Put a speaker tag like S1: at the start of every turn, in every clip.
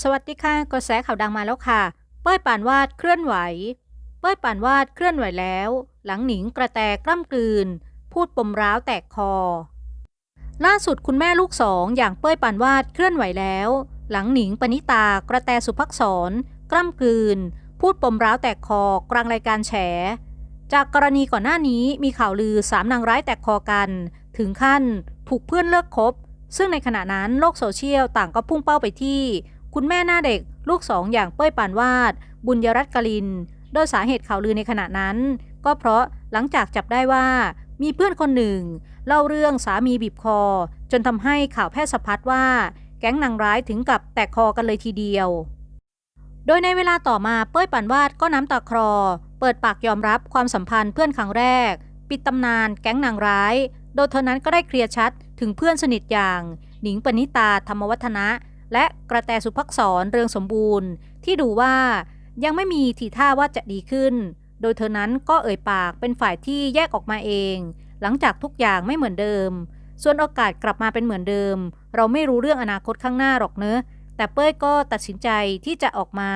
S1: สวัสดีค่ะกระแสข่าวดังมาแล้วค่ะ เป้ยปานวาดเคลื่อนไหว เป้ยปานวาดเคลื่อนไหวแล้ว หลังหนิงกระแตกล้ำกลืน พูดปมร้าวแตกคอ ล่าสุดคุณแม่ลูกสองอย่างเป้ยปานวาดเคลื่อนไหวแล้ว หลังหนิงปณิตากระแตสุภักษรกล้ำกลืน พูดปมร้าวแตกคอกลางรายการแฉ จากกรณีก่อนหน้านี้มีข่าวลือสามนางร้ายแตกคอกัน ถึงขั้นถูกเพื่อนเลิกคบซึ่งในขณะนั้นโลกโซเชียลต่างก็พุ่งเป้าไปที่ คุณแม่หน้าเด็กลูกสองอย่างเป้ยปานวาด บุญยรัตน์กลิน โดยสาเหตุข่าวลือในขณะนั้น ก็เพราะหลังจากจับได้ว่ามีเพื่อนคนหนึ่ง เล่าเรื่องสามีบีบคอ จนทำให้ข่าวแพร่สะพัดว่า แก๊งนางร้ายถึงกับแตกคอกันเลยทีเดียว โดยในเวลาต่อมาเป้ยปานวาดก็น้ำตาคลอเปิดปากยอมรับความสัมพันธ์เพื่อนครั้งแรก ปิดตำนานแก๊งนางร้าย โดยเธอนั้นก็ได้เคลียร์ชัดถึงเพื่อนสนิทอย่าง หนิงปณิตาธรรมวัฒนะ และกระแตสุภักษรเรืองสมบูรณ์ ที่ดูว่ายังไม่มีทีท่าว่าจะดีขึ้น โดยเธอนั้นก็เอ่ยปากเป็นฝ่ายที่แยกออกมาเอง หลังจากทุกอย่างไม่เหมือนเดิม ส่วนโอกาสกลับมาเป็นเหมือนเดิม เราไม่รู้เรื่องอนาคตข้างหน้าหรอกเนอะแต่เป้ยก็ตัดสินใจที่จะออกมา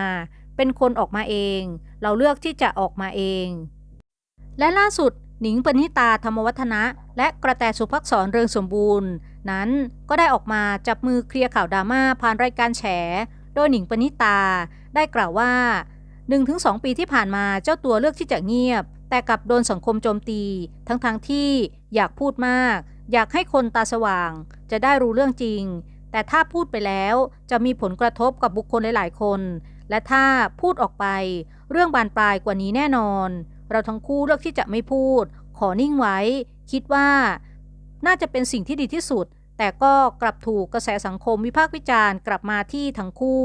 S1: เป็นคนออกมาเอง เราเลือกที่จะออกมาเอง และล่าสุด หนิงปณิตาธรรมวัฒนะ และกระแตสุภักษรเรืองสมบูรณ์ นั้นก็ได้ออกมาจับมือเคลียร์ข่าวดราม่าผ่านรายการแฉ โดยหนิงปณิตาได้กล่าวว่า 1-2 ปีที่ผ่านมาเจ้าตัวเลือกที่จะเงียบ แต่กลับโดนสังคมโจมตี ทั้งๆทที่อยากพูดมาก อยากให้คนตาสว่าง จะได้รู้เรื่องจริง แต่ถ้าพูดไปแล้วจะมีผลกระทบกับบุคคลหลาย ๆ คน และถ้าพูดออกไป เรื่องบานปลายกว่านี้แน่นอน เราทั้งคู่เลือกที่จะไม่พูด ขอนิ่งไว้ คิดว่า น่าจะเป็นสิ่งที่ดีที่สุด แต่ก็กลับถูกกระแสสังคมวิพากษ์วิจารณ์กลับมาที่ทั้งคู่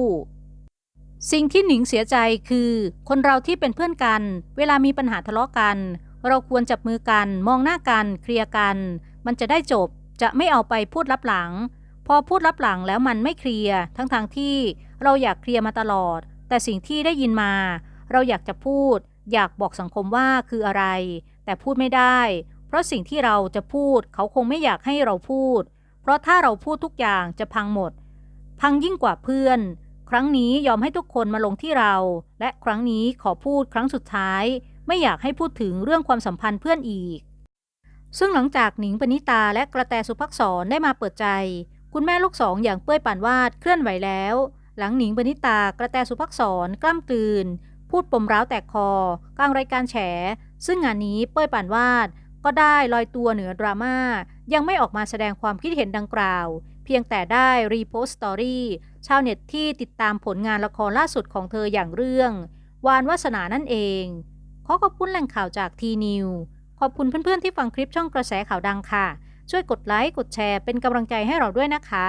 S1: สิ่งที่หนิงเสียใจคือ คนเราที่เป็นเพื่อนกัน เวลามีปัญหาทะเลาะกัน เราควรจับมือกัน มองหน้ากัน เคลียร์กัน มันจะได้จบจะไม่เอาไปพูดลับหลัง พอพูดลับหลังแล้วมันไม่เคลียร์ทั้งๆทที่เราอยากเคลียร์มาตลอด แต่สิ่งที่ได้ยินมา เราอยากจะพูด อยากบอกสังคมว่าคืออะไร แต่พูดไม่ได้ เพราะสิ่งที่เราจะพูดเขาคงไม่อยากให้เราพูด เพราะถ้าเราพูดทุกอย่างจะพังหมด พังยิ่งกว่าเพื่อน ครั้งนี้ยอมให้ทุกคนมาลงที่เรา และครั้งนี้ขอพูดครั้งสุดท้าย ไม่อยากให้พูดถึงเรื่องความสัมพันธ์เพื่อนอีก ซึ่งหลังจากหนิงปณิตาและกระแตสุภักษรได้มาเปิดใจ คุณแม่ลูกสองอย่างเป้ยปานวาดเคลื่อนไหวแล้ว หลังหนิงปณิตากระแตสุภักษรกล้ำกลืน พูดปมร้าวแตกคอกลางรายการแฉ ซึ่งงานนี้เป้ยปานวาด ก็ได้ลอยตัวเหนือดราม่า ยังไม่ออกมาแสดงความคิดเห็นดังกล่าว เพียงแต่ได้รีโพสต์สตอรี่ชาวเน็ตที่ติดตามผลงานละครล่าสุดของเธออย่างเรื่อง วานวาสนานั่นเอง ขอขอบคุณแหล่งข่าวจากทีนิวขอบคุณเพื่อนๆที่ฟังคลิปช่องกระแสข่าวดังค่ะ ช่วยกดไลค์กดแชร์เป็นกำลังใจให้เราด้วยนะคะ